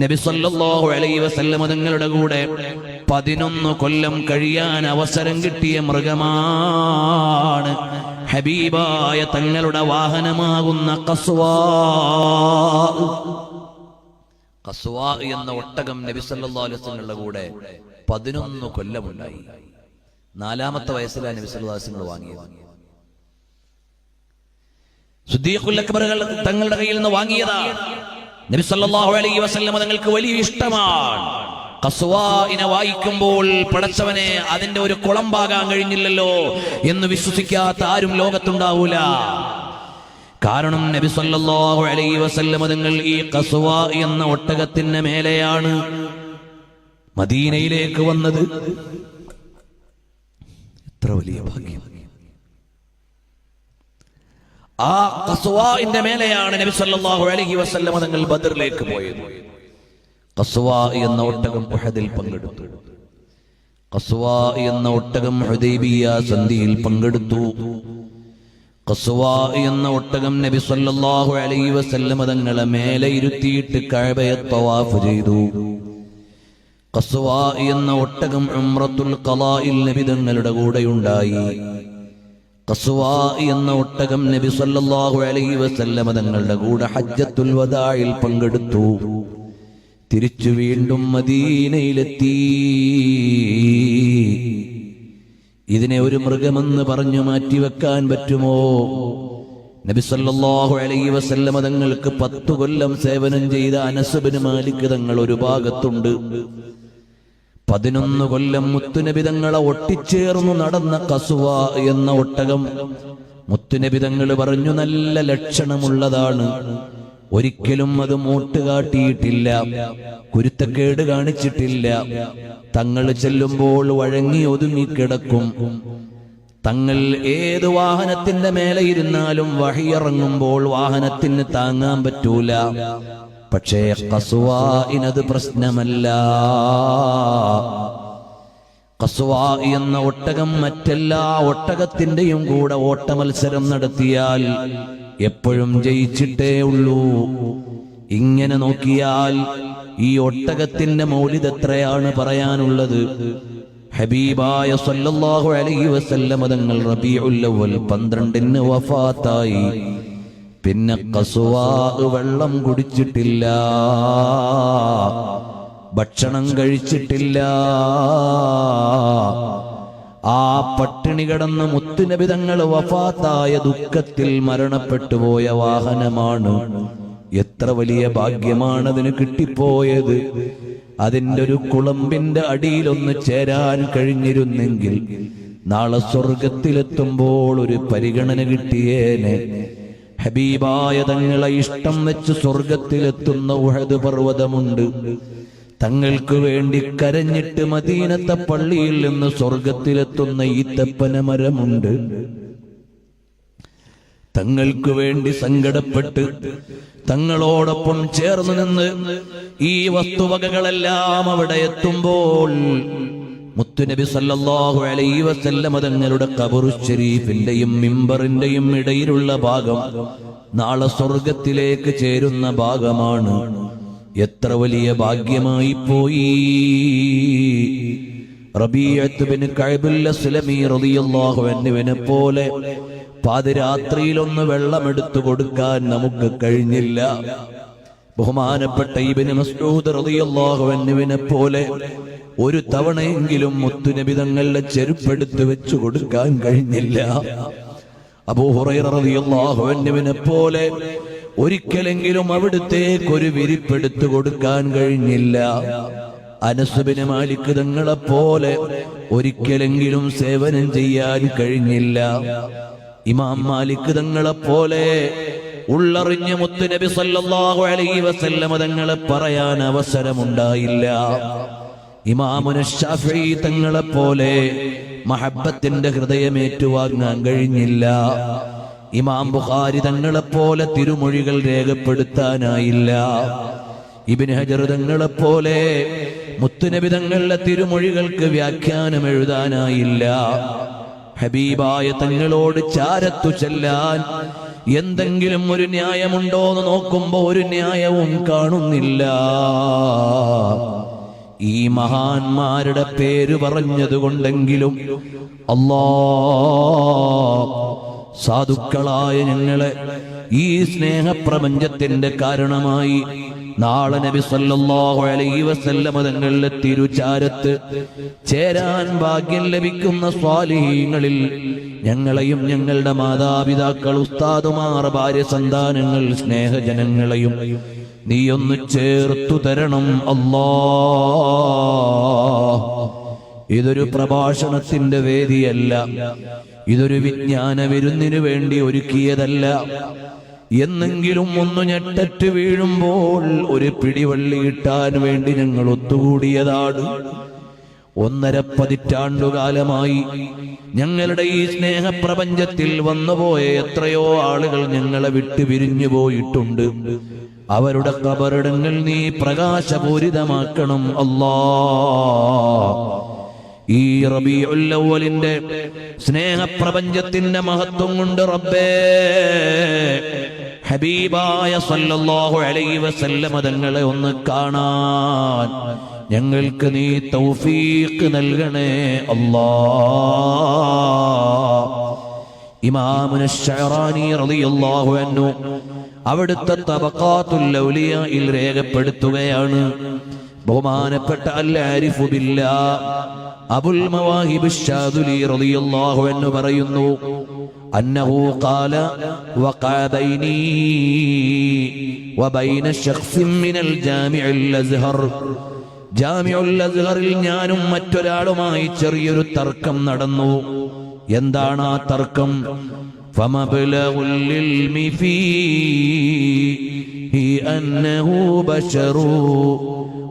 നബി സല്ലല്ലാഹു അലൈഹി തങ്ങളുടെ കൂടെ പതിനൊന്ന് കൊല്ലം കഴിയാൻ അവസരം കിട്ടിയ മൃഗമാണ് ഹബീബായ തങ്ങളുടെ വാഹനമാകുന്ന കസ്വാ. എന്ന ഒട്ടകം നബി സല്ലല്ലാഹു കൂടെ പതിനൊന്ന് കൊല്ലമുണ്ടായി. നാലാമത്തെ വയസ്സിലാണ് നബി സല്ലല്ലാഹു വാങ്ങിയത്. തങ്ങളുടെ കയ്യിൽ നിന്ന് വാങ്ങിയതാണ് നബി സല്ലല്ലാഹു അലൈഹി വസല്ലം തങ്ങൾക്ക് വലിയ ഇഷ്ടമാണ്. ഖസ്വാഇനെ വായിക്കുമ്പോൾ പടച്ചവനെ അതിന്റെ ഒരു കുളമ്പാകാൻ കഴിഞ്ഞില്ലല്ലോ എന്ന് വിശ്വസിക്കാത്ത ആരും ലോകത്തുണ്ടാവൂല. കാരണം നബി സല്ലല്ലാഹു അലൈഹി വസല്ലം തങ്ങൾ ഈ ഖസ്വാ എന്ന ഒട്ടകത്തിന്റെ മേലെയാണ് മദീനയിലേക്ക് വന്നത്. എത്ര വലിയ ഭാഗ്യം. ആ കസുവാന്റെ മേലെയാണ് നബി സല്ലല്ലാഹു അലൈഹി വസല്ലം തങ്ങൾ ബദറിലേക്ക് പോയത്. കസുവ എന്ന ഒട്ടകം ഉഹദിൽ പങ്കെടുത്തു. കസുവ എന്ന ഒട്ടകം ഹുദൈബിയ സന്ധിയിൽ പങ്കെടുത്തു. കസുവ എന്ന ഒട്ടകം നബി സല്ലല്ലാഹു അലൈഹി വസല്ലം തങ്ങളെ മേലെ ഇരുത്തിയിട്ട് കഅബയെ തവാഫ് ചെയ്തു. കസുവ എന്ന ഒട്ടകം ഉംറത്തുൽ ഖലായിൽ നബി തങ്ങളുടെ കൂടെയുണ്ടായി. കസ്വാ എന്ന ഒട്ടകം നബി സല്ലല്ലാഹു അലൈഹി വസല്ലമ തങ്ങളുടെ കൂടെ ഹജ്ജത്തുൽ വദായിൽ പങ്കെടുത്തു. തിരിച്ചു വീണ്ടും മദീനയിലെത്തി. ഇതിനെ ഒരു മൃഗമെന്ന് പറഞ്ഞു മാറ്റിവെക്കാൻ പറ്റുമോ? നബി സല്ലല്ലാഹു അലൈഹി വസല്ലമ തങ്ങൾക്ക് പത്തു കൊല്ലം സേവനം ചെയ്ത അനസുബിന് മാലിക് തങ്ങൾ ഒരു ഭാഗത്തുണ്ട്. പതിനൊന്ന് കൊല്ലം മുത്തുനബിതങ്ങളെ ഒട്ടിച്ചേർന്നു നടന്ന കസുവ എന്ന ഒട്ടകം. മുത്തുനബിതങ്ങൾ പറഞ്ഞു നല്ല ലക്ഷണമുള്ളതാണ്. ഒരിക്കലും അത് മൂട്ട് കാട്ടിയിട്ടില്ല. കുരുത്തക്കേട് കാണിച്ചിട്ടില്ല. തങ്ങൾ ചെല്ലുമ്പോൾ വഴങ്ങി ഒതുങ്ങിക്കിടക്കും തങ്ങൾ ഏത് വാഹനത്തിന്റെ മേലെ ഇരുന്നാലും വഴിയിറങ്ങുമ്പോൾ വാഹനത്തിന് താങ്ങാൻ പറ്റൂല. പക്ഷേ കസുവായിനത് പ്രശ്നമല്ല. കസുവായി എന്ന ഒട്ടകം മറ്റെല്ലാ ഒട്ടകത്തിന്റെയും കൂടെ ഓട്ടമത്സരം നടത്തിയാൽ എപ്പോഴും ജയിച്ചിട്ടേ ഉള്ളൂ. ഇങ്ങനെ നോക്കിയാൽ ഈ ഒട്ടകത്തിന്റെ മൗലിത് എത്രയാണ് പറയാനുള്ളത്? ഹബീബായ സല്ലല്ലാഹു അലൈഹി വസല്ലം തങ്ങൾ റബീഉൽ 12 വഫാത്തായി. പിന്നെ കസുവാ വെള്ളം കുടിച്ചിട്ടില്ല. ഭക്ഷണം കഴിച്ചിട്ടില്ല. ആ പട്ടിണി കിടന്ന് മുത്തുനബിതങ്ങൾ വഫാത്തായ ദുഃഖത്തിൽ മരണപ്പെട്ടു പോയ വാഹനമാണ്. എത്ര വലിയ ഭാഗ്യമാണ് അതിന് കിട്ടിപ്പോയത്. അതിന്റെ ഒരു കുളമ്പിന്റെ അടിയിലൊന്ന് ചേരാൻ കഴിഞ്ഞിരുന്നെങ്കിൽ നാളെ സ്വർഗത്തിലെത്തുമ്പോൾ ഒരു പരിഗണന കിട്ടിയേനെ. ഹബീബായ തങ്ങളെ ഇഷ്ടം വെച്ച് സ്വർഗത്തിലെത്തുന്ന ഉഹദ് പർവതമുണ്ട്. തങ്ങൾക്ക് വേണ്ടി കരഞ്ഞിട്ട് മദീനത്തെ പള്ളിയിൽ നിന്ന് സ്വർഗത്തിലെത്തുന്ന ഈത്തപ്പന മരമുണ്ട്. തങ്ങൾക്ക് വേണ്ടി സങ്കടപ്പെട്ട് തങ്ങളോടൊപ്പം ചേർന്ന് നിന്ന് ഈ വസ്തുവകകളെല്ലാം അവിടെ എത്തുമ്പോൾ മുത്തുനബി സല്ലല്ലാഹു അലൈഹി വസല്ലമ തങ്ങളുടെ ഖബറു ഷെരീഫിന്റെയും മിമ്പറിന്റെയും ഇടയിലുള്ള ഭാഗം നാളെ സ്വർഗത്തിലേക്ക് ചേരുന്ന ഭാഗമാണ്. എത്ര വലിയ ഭാഗ്യമായി പോയി. റബീഅത്ത് ബിൻ കഅബുൽ അസ്ലമി റളിയല്ലാഹു അൻഹുവിനെ പോലെ പാതിരാത്രിയിലൊന്ന് വെള്ളമെടുത്തു കൊടുക്കാൻ നമുക്ക് കഴിഞ്ഞില്ല. ബഹുമാനപ്പെട്ട ഇബിന് മസ്ഊദ് റളിയല്ലാഹു പോലെ ഒരു തവണയെങ്കിലും മുത്തുനബി തങ്ങളുടെ ചെരുപ്പെടുത്ത് വെച്ചു കൊടുക്കാൻ കഴിഞ്ഞില്ല. അബൂ ഹുറൈറ റളിയല്ലാഹു പോലെ ഒരിക്കലെങ്കിലും അവിടുത്തേക്ക് ഒരു വിരിപ്പെടുത്തു കൊടുക്കാൻ കഴിഞ്ഞില്ല. അനസുബിന് മാലിക് തങ്ങളെ പോലെ ഒരിക്കലെങ്കിലും സേവനം ചെയ്യാൻ കഴിഞ്ഞില്ല. ഇമാം മാലിക് തങ്ങളെ പോലെ ഉള്ളറിഞ്ഞ മുത്തുനബി സല്ലല്ലാഹു അലൈഹി വസല്ലമ തങ്ങളെ പറയാൻ അവസരമുണ്ടായില്ല. ഇമാമുന തങ്ങളെ പോലെ മഹബത്തിന്റെ ഹൃദയം ഏറ്റുവാങ്ങാൻ കഴിഞ്ഞില്ല. ഇമാം ബുഖാരി തങ്ങളെ പോലെ തിരുമൊഴികൾ രേഖപ്പെടുത്താനായില്ല. ഇബിന് ഹജർ തങ്ങളെ പോലെ മുത്തുനബി തങ്ങളുടെ തിരുമൊഴികൾക്ക് വ്യാഖ്യാനം എഴുതാനായില്ല. ഹബീബായ തങ്ങളോട് ചാരത്തു ചെല്ലാൻ എന്തെങ്കിലും ഒരു ന്യായമുണ്ടോ എന്ന് നോക്കുമ്പോ ഒരു ന്യായവും കാണുന്നില്ല. ഈ മഹാന്മാരുടെ പേര് പറഞ്ഞതുകൊണ്ടെങ്കിലും അല്ലാ സാധുക്കളായ ഞങ്ങളെ ഈ സ്നേഹപ്രപഞ്ചത്തിന്റെ കാരണമായി നാളെ നബി സല്ലല്ലാഹു അലൈഹി വസല്ലമ തങ്ങളുടെ തിരുചാരത്ത് ചേരാൻ ഭാഗ്യം ലഭിക്കുന്ന സ്വാലിഹീങ്ങളിൽ ഞങ്ങളെയും ഞങ്ങളുടെ മാതാപിതാക്കൾ ഉസ്താദുമാർ ഭാര്യ സന്താനങ്ങൾ സ്നേഹജനങ്ങളെയും നീ ഒന്ന് ചേർത്തു തരണം. അല്ലാ ഇതൊരു പ്രഭാഷണത്തിന്റെ വേദിയല്ല. ഇതൊരു വിജ്ഞാന വിരുന്നിനു വേണ്ടി ഒരുക്കിയതല്ല. എന്നെങ്കിലും ഒന്ന് ഞെട്ടറ്റ് വീഴുമ്പോൾ ഒരു പിടിവള്ളി കിട്ടാൻ വേണ്ടി ഞങ്ങൾ ഒത്തുകൂടിയതാണ്. ഒന്നര പതിറ്റാണ്ടുകാലമായി ഞങ്ങളുടെ ഈ സ്നേഹപ്രപഞ്ചത്തിൽ വന്നുപോയ എത്രയോ ആളുകൾ ഞങ്ങളെ വിട്ടു പിരിഞ്ഞു പോയിട്ടുണ്ട്. അവരുടെ കബറിടങ്ങൾ നീ പ്രകാശപൂരിതമാക്കണം അല്ലാ. ഈ റബിയുല്ലവലിന്റെ സ്നേഹപ്രപഞ്ചത്തിന്റെ മഹത്വം കൊണ്ട് റബ്ബേ ഹബീബായ സല്ലല്ലാഹു അലൈഹി വസല്ലമ തങ്ങളെ ഒന്ന് കാണാൻ. ഞങ്ങൾക്ക് നീ തൗഫീഖ് നൽകണേ അല്ലാ. ഇമാമുന ഷഹറാനി റളിയല്ലാഹു അൻഹു അവിടുത്തെ തബഖാത്തുൽ ഔലിയയിൽ രേഖപ്പെടുത്തുകയാണ്. ബഹുമാനപ്പെട്ട അല്ലാരിഫുബില്ല അബുൽ മവാഹിബ് ഷാദുലി റളിയല്ലാഹു അൻഹു പറയുന്നു അന്നഹു ഖാല വഖഅ ബൈനി വബൈന ശഖ്സിൻ മിനൽ ജാമിഉൽ അസ്ഹർ. ജാമിഉൽ അസ്ഹറിൽ ഞാനും മറ്റൊരാളുമായി ചെറിയൊരു തർക്കം നടന്നു. എന്താണ് ആ തർക്കം? ഫമബ്ലഉൽ ഇൽമി ഫീ അന്നഹു ബശറൂ.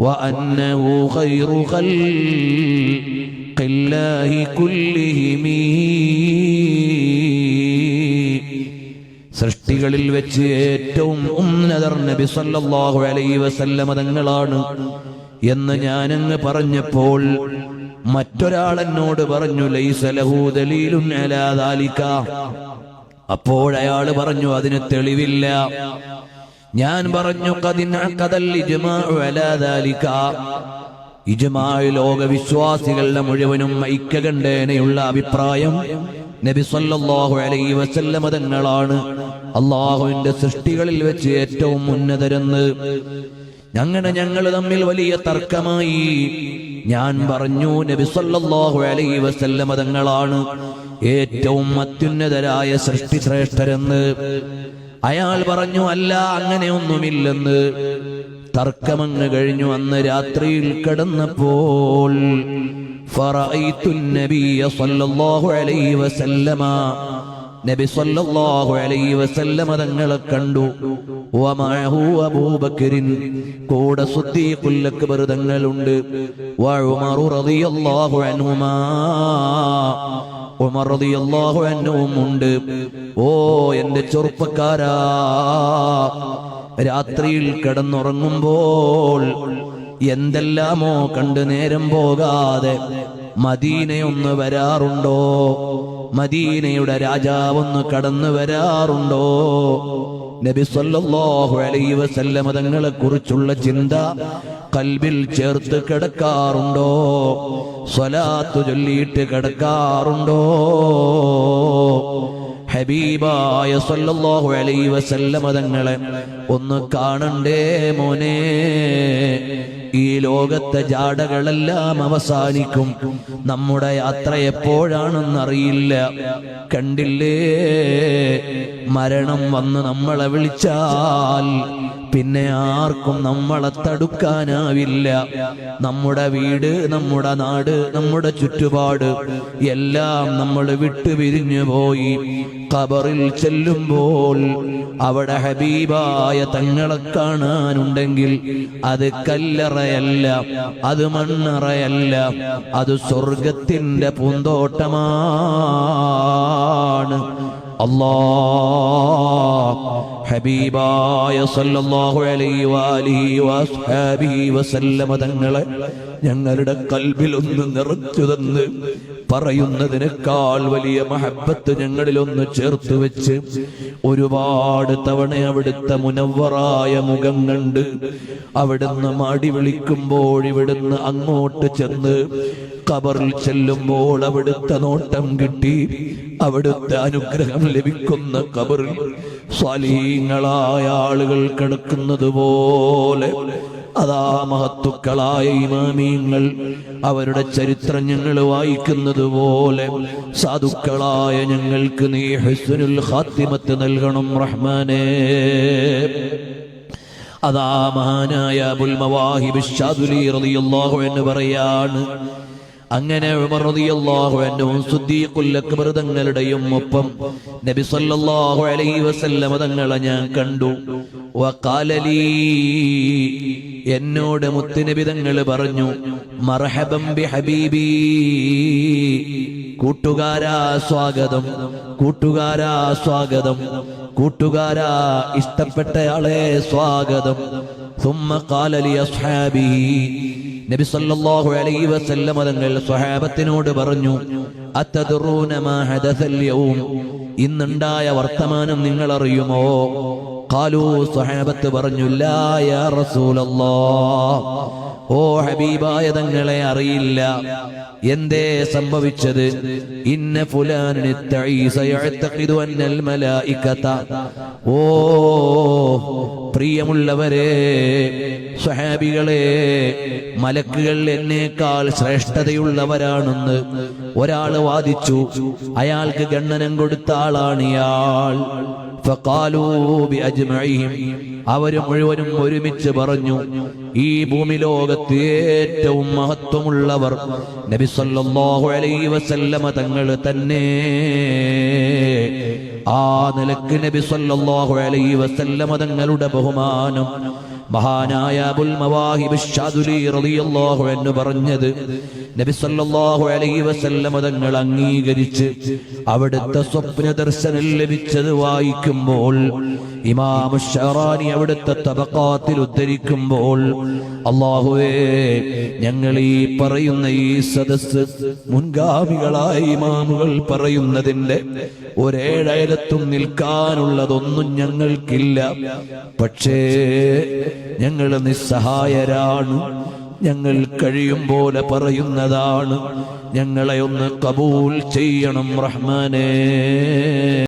وأنه خير خلق الله كلهم സൃഷ്ടികളിൽ വെച്ച് ഏറ്റവും ഉന്നതർ നബി സല്ലല്ലാഹു അലൈഹി വസല്ലമ തങ്ങളാണ് എന്ന് ഞാനങ്ങ് പറഞ്ഞപ്പോൾ മറ്റൊരാൾ എന്നോട് പറഞ്ഞു ലൈസ ലഹു ദലീലുൻ അലാ ദാലിക അപ്പോൾ അയാൾ പറഞ്ഞു അതിന് തെളിവില്ല ഞാൻ പറഞ്ഞു ഇജ്മാഉ ലോക വിശ്വാസികളുടെ മുഴുവനും ഐക്യകണ്ഠേനയുള്ള അഭിപ്രായം നബി സല്ലല്ലാഹു അലൈഹി വസല്ലമ തങ്ങളാണ്. അള്ളാഹുവിന്റെ സൃഷ്ടികളിൽ വെച്ച് ഏറ്റവും ഉന്നതരെന്ന്. അങ്ങനെ ഞങ്ങൾ തമ്മിൽ വലിയ തർക്കമായി. ഞാൻ പറഞ്ഞു നബി സല്ലല്ലാഹു അലൈഹി വസല്ലമ തങ്ങളാണ് ഏറ്റവും അത്യുന്നതരായ സൃഷ്ടി ശ്രേഷ്ഠരെന്ന് അയാൾ പറഞ്ഞു അല്ല അങ്ങനെയൊന്നുമില്ലെന്ന് തർക്കമങ്ങ് കഴിഞ്ഞു. അന്ന് രാത്രിയിൽ കിടന്നപ്പോൾ ഫറഅയ്തു സല്ലല്ലാഹു അലൈഹി വസല്ലമ നബി സല്ലല്ലാഹു അലൈഹി വസല്ലമ തങ്ങളെ കണ്ടു. വമഅഹു അബൂബക്കറിൻ കൂടെ സിദ്ദീഖുൽ അക്ബർ തങ്ങളുണ്ട്. വഉമർ റളിയല്ലാഹു അൻഹുമാ. ഉമർ റളിയല്ലാഹു അൻഹും ഉണ്ട്. ഓ എന്റെ ചെറുപ്പക്കാരാ. രാത്രിയിൽ കിടന്നുറങ്ങുമ്പോൾ എന്തെല്ലാമോ കണ്ട് നേരം പോകാതെ മദീനയൊന്ന് വരാറുണ്ടോ? മദീനയുടെ രാജാവൊന്ന് കടന്നു വരാറുണ്ടോ? നബി സല്ലല്ലാഹു അലൈഹി വസല്ലമ തങ്ങളെ കുറിച്ചുള്ള ചിന്ത കൽബിൽ ചേർത്ത് കിടക്കാറുണ്ടോ? സ്വലാത്തു ചൊല്ലിയിട്ട് കിടക്കാറുണ്ടോ? ഹബീബായ സല്ലല്ലാഹു അലൈഹി വസല്ലമ തങ്ങളെ ഒന്ന് കാണണ്ടേ മോനെ? ഈ ലോകത്തെ ജാടകളെല്ലാം അവസാനിക്കും. നമ്മുടെ യാത്ര എപ്പോഴാണെന്നറിയില്ല കണ്ടില്ലേ? മരണം വന്ന് നമ്മളെ വിളിച്ചാൽ പിന്നെ ആർക്കും നമ്മളെ തടുക്കാനാവില്ല. നമ്മുടെ വീട് നമ്മുടെ നാട് നമ്മുടെ ചുറ്റുപാട് എല്ലാം നമ്മൾ വിട്ടുപിരിഞ്ഞു പോയി. കബറിൽ ചെല്ലുമ്പോൾ അവിടെ ഹബീബായ തങ്ങളെ കാണാനുണ്ടെങ്കിൽ അത് കല്ലറയല്ല അത് മണ്ണറയല്ല അത് സ്വർഗത്തിന്റെ പൂന്തോട്ടമാണ്. അല്ലാ ഹബീബായ സല്ലല്ലാഹു അലൈഹി വാലിഹി വസ്ഹാബിഹി വസല്ലമ തങ്ങളെ ഞങ്ങളുടെ കൽബിലൊന്ന് നിറച്ചു തന്ന് പറയുന്നതിനേക്കാൾ വലിയ മഹബത്ത് ഞങ്ങളിലൊന്ന് ചേർത്ത് വെച്ച് ഒരുപാട് തവണ അവിടുത്തെ മുനവറായ മുഖം കണ്ട് അവിടുന്ന് മാടി വിളിക്കുമ്പോൾ ഇവിടുന്ന് അങ്ങോട്ട് ചെന്ന് കബറിൽ ചെല്ലുമ്പോൾ അവിടുത്തെ നോട്ടം കിട്ടി. അവിടുത്തെ അനുഗ്രഹം ലഭിക്കുന്ന കബറിൽ സ്വാലീങ്ങളായ ആളുകൾ കിടക്കുന്നത് പോലെ അതാ മഹത്തുക്കളായ ഇമാമിയങ്ങൾ അവരുടെ ചരിത്രം ഞങ്ങൾ വായിക്കുന്നത് പോലെ സാധുക്കളായ ഞങ്ങൾക്ക് നീ ഹസ്വനുൽ ഹാത്തിമത്ത് നൽകണം റഹ്മാനേ. അതാ മഹാനായ അബുൽ മവാഹിബ് ഷാദുലി റളിയല്ലാഹു എന്ന് പറയാണ് അങ്ങനെ തങ്ങളുടെയും ഒപ്പം നബി സല്ലല്ലാഹു അലൈഹി വസല്ലമ തങ്ങളെ ഞാൻ കണ്ടു. എന്നോട് മുത്തുനബി തങ്ങൾ പറഞ്ഞു ബി ഹബീബി കൂട്ടുകാരാ സ്വാഗതം കൂട്ടുകാരാ സ്വാഗതം കൂട്ടുകാരാ ഇഷ്ടപ്പെട്ടയാളെ സ്വാഗതം. സുമ്മ കാലലി നബി സല്ലല്ലാഹു അലൈഹി വസല്ലമ തങ്ങൾ സ്വഹാബത്തിനോട് പറഞ്ഞു അത്തദ്റൂന മാ ഹദസൽ യൗം? ഇന്നുണ്ടായ വർത്തമാനം നിങ്ങൾ അറിയുമോ ഖാലൂ സഹാബത്ത് പറഞ്ഞു ലാ യാ ഓ ഹബീബായ തങ്ങളെ അറിയില്ല. എന്തേ സംഭവിച്ചത്? ഇന്ന മലായിക്കത ഓ പ്രിയമുള്ളവരെ സ്വഹാബികളെ മലക്കുകൾ എന്നേക്കാൾ ശ്രേഷ്ഠതയുള്ളവരാണെന്ന് ഒരാൾ വാദിച്ചു. അയാൾക്ക് ഗണ്ണനം കൊടുത്ത ആളാണ് ഇയാൾ. അവരും മുഴുവനും ഒരുമിച്ച് പറഞ്ഞു ഈ ഭൂമി ലോകത്ത് ഏറ്റവും മഹത്വമുള്ളവർ നബിസല്ലാഹു അലൈ വസല്ലമ തങ്ങൾ തന്നെ. ആ നിലയ്ക്ക് നബിസല്ലാഹു അലൈ വസല്ലമ തങ്ങളുടെ ബഹുമാനം മഹാനായ അബുൽ മവാഹിബ് ഷാദുലി റളിയല്ലാഹു എന്ന് പറഞ്ഞത് നബി സല്ലല്ലാഹു അലൈഹി വസല്ലമ അംഗീകരിച്ച് അവിടുത്തെ സ്വപ്ന ദർശനം ലഭിച്ചത് വായിക്കുമ്പോൾ ഇമാം ഷറാനി അവിടുത്തെ തബക്കാത്തിൽ ഉദ്ധരിക്കുമ്പോൾ അള്ളാഹുവേ ഞങ്ങൾ ഈ പറയുന്ന ഈ സദസ് മുൻഗാമികളായ ഇമാമുകൾ പറയുന്നതിന്റെ ഒരേഴയലത്തും നിൽക്കാനുള്ളതൊന്നും ഞങ്ങൾക്കില്ല. പക്ഷേ ഞങ്ങൾ നിസ്സഹായരാണ്. ഞങ്ങൾ കഴിയും പോലെ പറയുന്നതാണ്. ഞങ്ങളെ ഒന്ന് കബൂൽ ചെയ്യണം റഹ്മാനേ.